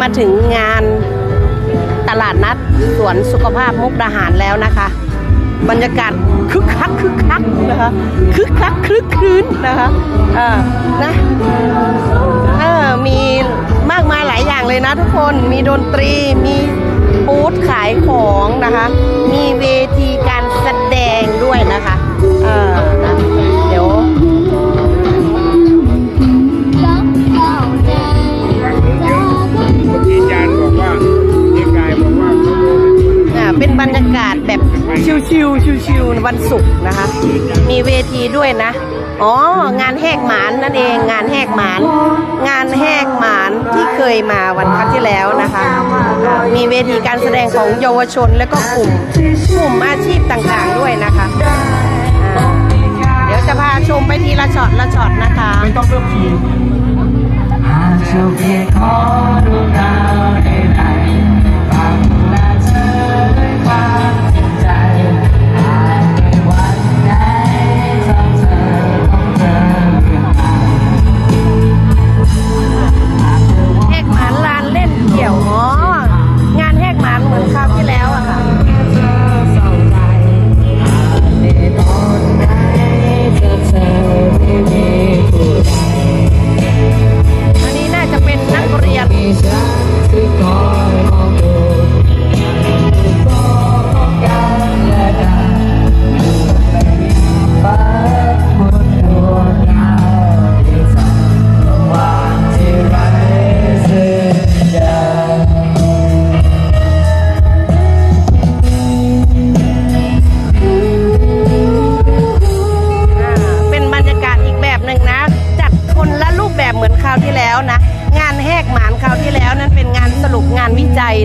มาถึงงานตลาดนัดสวนสุขภาพมุกดาหารแล้วนะคะ บรรยากาศคึกคักคึกคักนะคะคึกคักคลึกคลื้นนะคะเออนะเออมีมากมายหลายอย่างเลยนะทุกคนมีดนตรีมีบูธขายของนะคะ มีเวทีการแสดงด้วยนะ แบบชิวๆชิวๆวันศุกร์นะคะ มีเวทีด้วยนะ อ๋อ งานแหกหมานนั่นเอง งานแหกหมาน งานแหกหมานที่เคยมาวันครั้งที่แล้วนะคะ มีเวทีการแสดงของเยาวชนและก็กลุ่มกลุ่มอาชีพต่างๆด้วยนะคะ เดี๋ยวจะพาชมไปทีละช็อตละช็อตนะคะ ไม่ต้องเพิ่มทีหากเจ้าเพียงขอดูดาว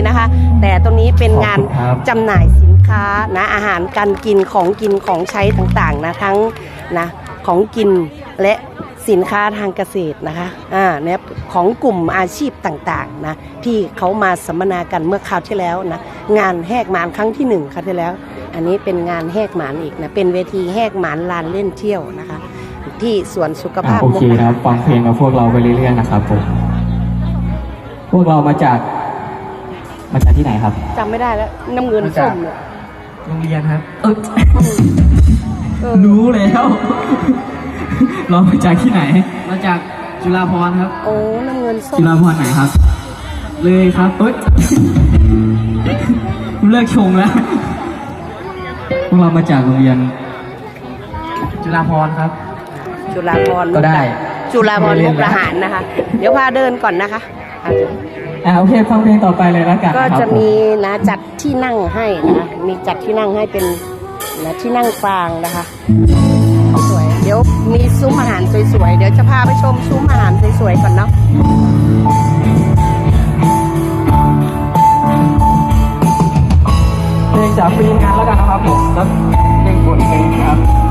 นวิจัยนะคะ แต่ตรงนี้เป็นงานขอบคุณครับจำหน่ายสินค้านะอาหารการกินของกินของใช้ต่างๆนะทั้งนะของกินและสินค้าทางเกษตรนะคะอ่าเนี่ยของกลุ่มอาชีพต่างๆนะที่เขามาสัมมนากันเมื่อคราวที่แล้วนะงานแหกหมานครั้งที่หนึ่งคราวที่แล้ว อันนี้เป็นงานแหกหมานอีกนะเป็นเวทีแหกหมานลานเล่นเที่ยวนะคะ ที่สวนสุขอะภาพโอมุเคกดานะคหารับฟังเพลงกับพวกเราไปเรื่อยๆนะครับผมพวกเรามาจาก มาจากที่ไหนครับ จำไม่ได้แล้ว น้ำเงินส้มเนี่ยโรงเรียนครับ เออเออรู้แล้วเรามาจากที่ไหน มาจากจุฬาภรณ์ครับ โอ้น้ำเงินส้มจุฬาภรณ์ไหนครับ เลยครับเอ้ยผมเลิกชงแล้วพวกเรามาจากโรงเรียน จุฬาภรณ์ครับ จุฬาพรณ์ก็ได้ จุฬาพรณ์มุกดาหารนะคะ เดี๋ยวพาเดินก่อนนะคะ อะอ่าโอเคฟังเพลงต่อไปเลยแล้วกันก็ครับจะผมมีนะจัดที่นั่งให้นะมีจัดที่นั่งให้เป็นนะที่นั่งฟางนะคะสวยเดี๋ยวมีซุ้มอาหารสวยๆเดี๋ยวจะพาไปชมซุ้มอาหารสวยๆก่อนเนาะเพลงจากฟิล์มงานแล้วกันนะครับผมแล้วเพลงบทเพลงครับ